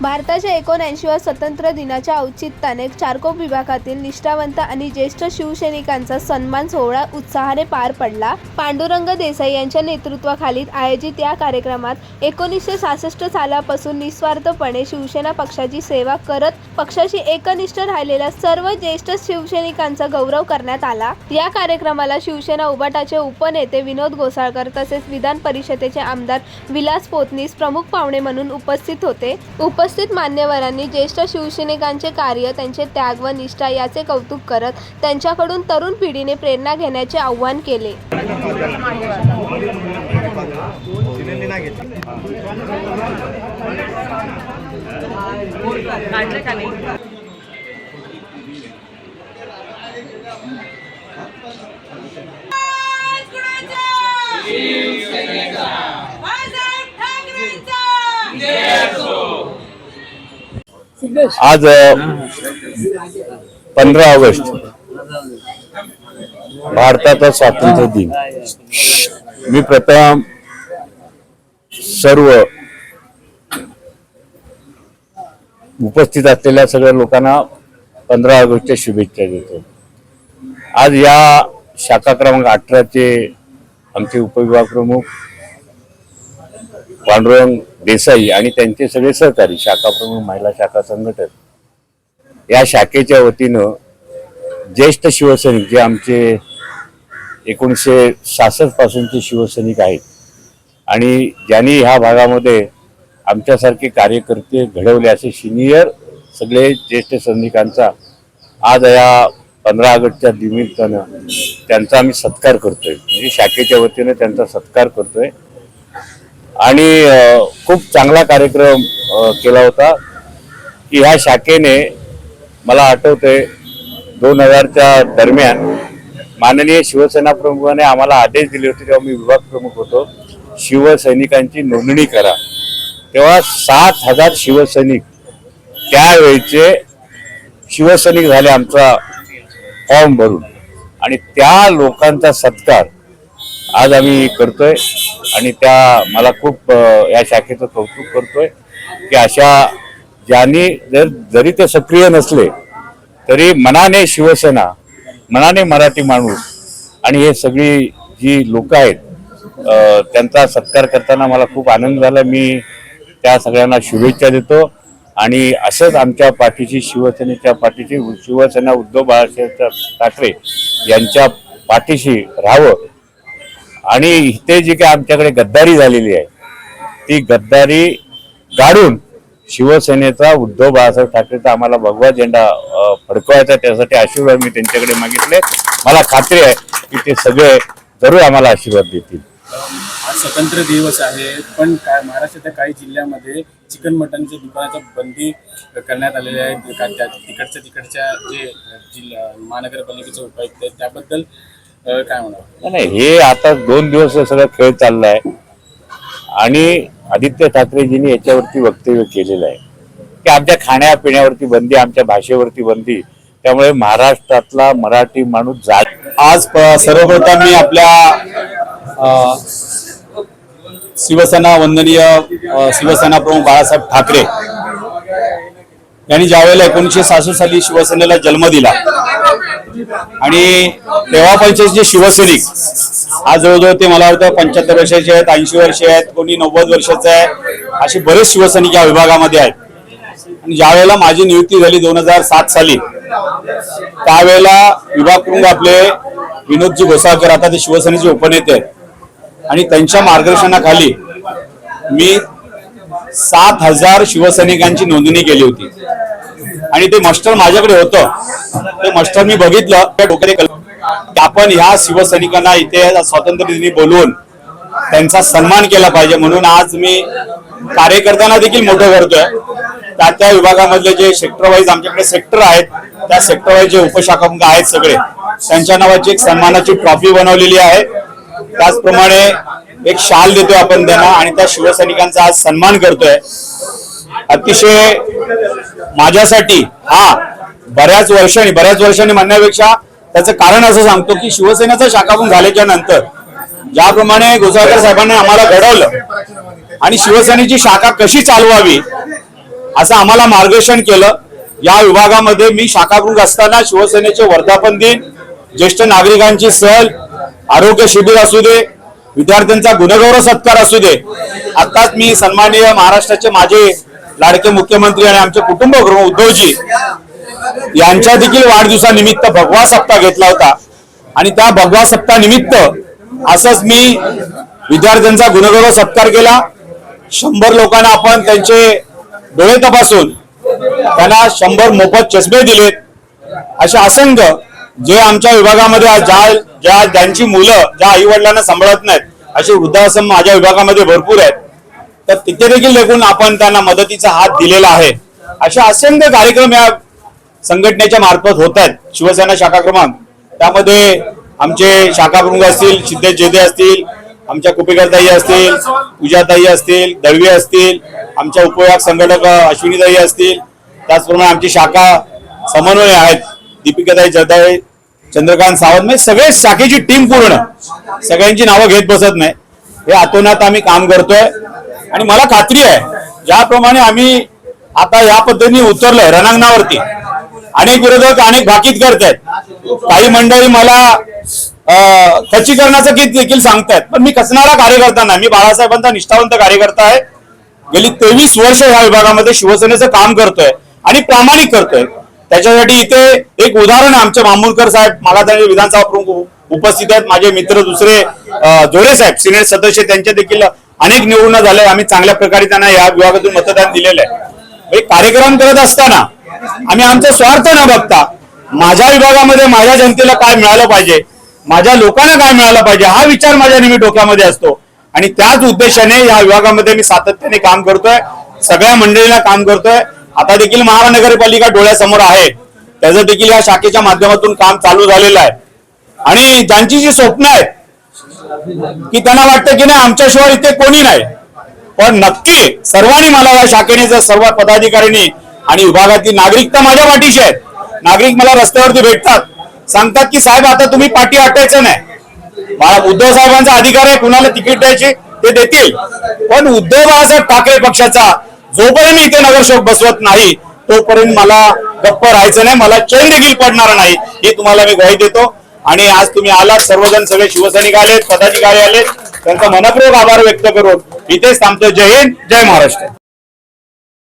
भारताच्या एकोणऐंशीव्या स्वतंत्र दिनाच्या औचित्याने चारकोप विभागातील निष्ठावंत आणि ज्येष्ठ शिवसैनिकांचा सन्मान सोहळा उत्साहाने पार पडला. पांडुरंग देसाई यांच्या नेतृत्वाखाली आयोजित या कार्यक्रमात एकोणीसशे सहासष्ट सालापासून निस्वार्थपणे शिवसेना पक्षाची सेवा करत पक्षाशी एकनिष्ठ राहिलेल्या सर्व ज्येष्ठ शिवसैनिकांचा गौरव करण्यात आला. या कार्यक्रमाला शिवसेना उबाटाचे उपनेते विनोद गोसाळकर तसेच विधान परिषदेचे आमदार विलास पोतनीस प्रमुख पाहुणे म्हणून उपस्थित होते. उप उपस्थित मान्यवरांनी ज्येष्ठ शिवसैनिकांचे कार्य त्यांचे त्याग व निष्ठा याचे कौतुक करत त्यांच्याकडून तरुण पिढीने प्रेरणा घेण्याचे आवाहन केले. आज पंधरा ऑगस्ट. भारताचा स्वातंत्र्य दिन. मी प्रथम सर्व उपस्थित असलेल्या सगळ्या लोकांना पंधरा ऑगस्टच्या शुभेच्छा देतो. आज या शाखा क्रमांक अठराचे आमचे उपविभाग प्रमुख पांडुरंग देसाई आणि त्यांचे सगळे सहकारी शाखा प्रमुख महिला शाखा संघटन या शाखेच्या वतीनं ज्येष्ठ शिवसैनिक जे आमचे एकोणीसशे सहासष्ट पासूनचे शिवसैनिक आहेत आणि ज्यांनी ह्या भागामध्ये आमच्यासारखे कार्यकर्ते घडवले असे सिनियर सगळे ज्येष्ठ सैनिकांचा आज या पंधरा ऑगस्टच्या निमित्तानं त्यांचा आम्ही सत्कार करतोय. म्हणजे शाखेच्या वतीनं त्यांचा सत्कार करतोय. आणि खूप चांगला कार्यक्रम केला होता की ह्या शाखेने मला आठवते दोन हजारच्या दरम्यान माननीय शिवसेना प्रमुखाने आम्हाला आदेश दिले होते तेव्हा मी विभाग प्रमुख होतो शिवसैनिकांची नोंदणी करा. तेव्हा सात हजार शिवसैनिक त्यावेळेचे शिवसैनिक झाले आमचा फॉर्म भरून. आणि त्या लोकांचा सत्कार आज आम्ही करतोय आणि त्या मला खूप या शाखेचं कौतुक करतोय की अशा ज्यांनी जर जरी ते सक्रिय नसले तरी मनाने शिवसेना मनाने मराठी माणूस आणि हे सगळी जी लोक आहेत त्यांचा सत्कार करताना मला खूप आनंद झाला. मी त्या सगळ्यांना शुभेच्छा देतो आणि असंच आमच्या पाठीशी शिवसेनेच्या पाठीशी शिवसेना उद्धव बाळासाहेब ठाकरे यांच्या पाठीशी राहावं. आणि इथे जी काही आमच्याकडे गद्दारी झालेली आहे ती गद्दारी गाडून शिवसेनेचा उद्धव बाळासाहेब ठाकरेचा आम्हाला भगवा झेंडा फडकवायचा त्यासाठी आशीर्वाद मी त्यांच्याकडे मागितले. मला खात्री आहे की ते सगळे जरूर आम्हाला आशीर्वाद देतील. आज स्वतंत्र दिवस आहे पण काय महाराष्ट्राच्या काही जिल्ह्यामध्ये चिकन मटनच्या दुकानाचा बंदी करण्यात आलेली आहे. त्या तिकडच्या तिकडच्या जे जिल्हा महानगरपालिकेचे उपायुक्त आहेत त्याबद्दल काय नाही, हे आता दोन दिवस सगळं खेळ चाललाय. आणि आदित्य ठाकरेजींनी याच्यावरती वक्तव्य केलेलं आहे. की आमच्या खाण्यापिण्यावरती बंदी आमच्या भाषेवरती बंदी. त्यामुळे महाराष्ट्रातला मराठी माणूस जा आज सर्वप्रथम मी आपल्या शिवसेना वंदनीय शिवसेना प्रमुख बाळासाहेब ठाकरे यांनी ज्यावेळेला एकोणीसशे सासष्ट साली शिवसेनेला जन्म दिला आणि तेव्हा जे शिवसैनिक आज जवळजवळ ते मला वाटतं पंच्याहत्तर वर्षाचे आहेत ऐंशी वर्षे आहेत कोणी नव्वद वर्षाचे आहे असे बरेच शिवसैनिक या विभागामध्ये आहेत. आणि ज्यावेळेला माझी नियुक्ती झाली दोन हजार सात साली त्यावेळेला विभाग प्रमुख आपले विनोदजी घोसाळकर आता ते शिवसेनेचे उपनेते आहेत. आणि त्यांच्या मार्गदर्शनाखाली मी सात हजार शिवसैनिकांची नोंदणी केली होती. आणि ते मास्टर माझ्याकडे होतं. ते मास्टर मी बघितलं. त्या डोक्याने कल्पना की आपण ह्या शिवसैनिकांना इथे स्वातंत्र्य दिनी बोलवून त्यांचा सन्मान केला पाहिजे म्हणून आज मी कार्यकर्त्यांना देखील मोठं करतोय. त्या त्या विभागामधले जे सेक्टर वाईज आमच्याकडे सेक्टर आहेत त्या सेक्टर वाईज जे उपशाखामुख आहेत सगळे त्यांच्या नावाची एक सन्मानाची ट्रॉफी बनवलेली आहे. त्याचप्रमाणे एक शाल देतोय आपण त्यांना आणि त्या शिवसैनिकांचा आज सन्मान करतोय. अतिशय माझ्यासाठी हा बऱ्याच वर्षांनी बऱ्याच वर्षांनी म्हणण्यापेक्षा त्याचं कारण असं सांगतो की शिवसेनेचा शाखाभून झाल्याच्यानंतर ज्याप्रमाणे गोसाळकर साहेबांनी आम्हाला घडवलं आणि शिवसेनेची शाखा कशी चालवावी असं आम्हाला मार्गदर्शन केलं या विभागामध्ये मी शाखाप्रमुख असताना शिवसेनेचे वर्धापन दिन ज्येष्ठ नागरिकांची सहल आरोग्य शिबिर असू दे विद्यार्थ्यांचा गुणगौरव सत्कार असू दे. आताच मी सन्माननीय महाराष्ट्राचे माझे लाडके मुख्यमंत्री आणि आमचे कुटुंब प्रमुख उद्धवजी यांच्या देखील वाढदिवसानिमित्त भगवा सप्ताह घेतला होता. आणि त्या भगवा सप्ताह निमित्त असंच मी विद्यार्थ्यांचा गुणगौरव सत्कार केला. शंभर लोकांना आपण त्यांचे डोळे तपासून त्यांना शंभर मोफत चष्मे दिलेत. असे असंख्य जे आमच्या विभागामध्ये ज्या ज्या ज्यांची मुलं ज्या आई वडिलांना सांभाळत नाहीत असे वृद्धाश्रम माझ्या विभागामध्ये भरपूर आहेत. तर तिथे देखील देखून आपण त्यांना मदतीचा हात दिलेला आहे. अशा असंख्य कार्यक्रम या संघटनेच्या मार्फत होत आहेत. शिवसेना शाखा क्रमांक. त्यामध्ये आमचे शाखा प्रमुख असतील सिद्धेश जेदे असतील आमच्या कुपेकरताई असतील पूजाताई असतील दळवी असतील आमच्या उपयोग संघटक अश्विनीताई असतील. त्याचप्रमाणे आमची शाखा समन्वय आहेत. दीपिकाताई जरदाळे चंद्रकांत सावंत म्हणजे सगळे शाखेची टीम पूर्ण. सगळ्यांची नावं घेत बसत नाही. हे आतोनात आम्ही काम करतोय. आणि मला खात्री आहे ज्याप्रमाणे आम्ही आता या पद्धतीने उतरलोय रणांगणावरती. अनेक विरोधक अनेक भाकीत करतायत. काही मंडळी मला खच्चीकरणाचं गीत देखील सांगतायत. पण मी कसणारा कार्यकर्ता नाही. मी बाळासाहेबांचा निष्ठावंत कार्यकर्ता आहे. गेली तेवीस वर्ष ह्या विभागामध्ये शिवसेनेचं काम करतोय आणि प्रामाणिक करतोय. त्याच्यासाठी इथे एक उदाहरण आहे आमचे मामूलकर साहेब. मागातांचे विधानसभा प्रमुख उपस्थित आहेत. माझे मित्र दुसरे जोडे साहेब सिनेट सदस्य त्यांचे देखील अनेक निवडणं झालंय आम्ही चांगल्या प्रकारे त्यांना या विभागातून मतदान दिलेलं आहे. एक कार्यक्रम करत असताना आम्ही आमचा स्वार्थ न बघता माझ्या विभागामध्ये माझ्या जनतेला काय मिळालं पाहिजे माझ्या लोकांना काय मिळालं पाहिजे हा विचार माझ्या नेहमी डोक्यामध्ये असतो. आणि त्याच उद्देशाने या विभागामध्ये मी सातत्याने काम करतोय सगळ्या मंडळीला काम करतोय. आता देखील महानगरपालिका डोळ्यासमोर आहे. त्याचं देखील या शाखेच्या माध्यमातून काम चालू झालेलं आहे. आणि ज्यांची जी स्वप्न आहेत की त्यांना वाटतं की नाही आमच्याशिवाय इथे कोणी नाही. पण नक्की सर्वांनी मला या शाखेने जर सर्व पदाधिकाऱ्यांनी आणि विभागातील नागरिक तर माझ्या पाठीशी आहेत. नागरिक मला रस्त्यावरती भेटतात. सांगतात की साहेब आता तुम्ही पाठी हटायचं नाही. मला उद्धव साहेबांचा अधिकार आहे कुणाला तिकीट द्यायचे ते देतील. पण उद्धव बाळासाहेब ठाकरे पक्षाचा जोपर्यंत इथे नगरसेवक बसवत नाही तोपर्यंत मला गप्प राहायचं नाही मला चैन देखील पडणार नाही हे तुम्हाला मी ग्वाही देतो. आणि आज तुम्ही आलात सर्वजण सगळे शिवसैनिक आलेत पदाधिकारी आलेत. त्यांचा मनपूर्वक आभार व्यक्त करून इथेच थांबतो जय हिंद जय महाराष्ट्र.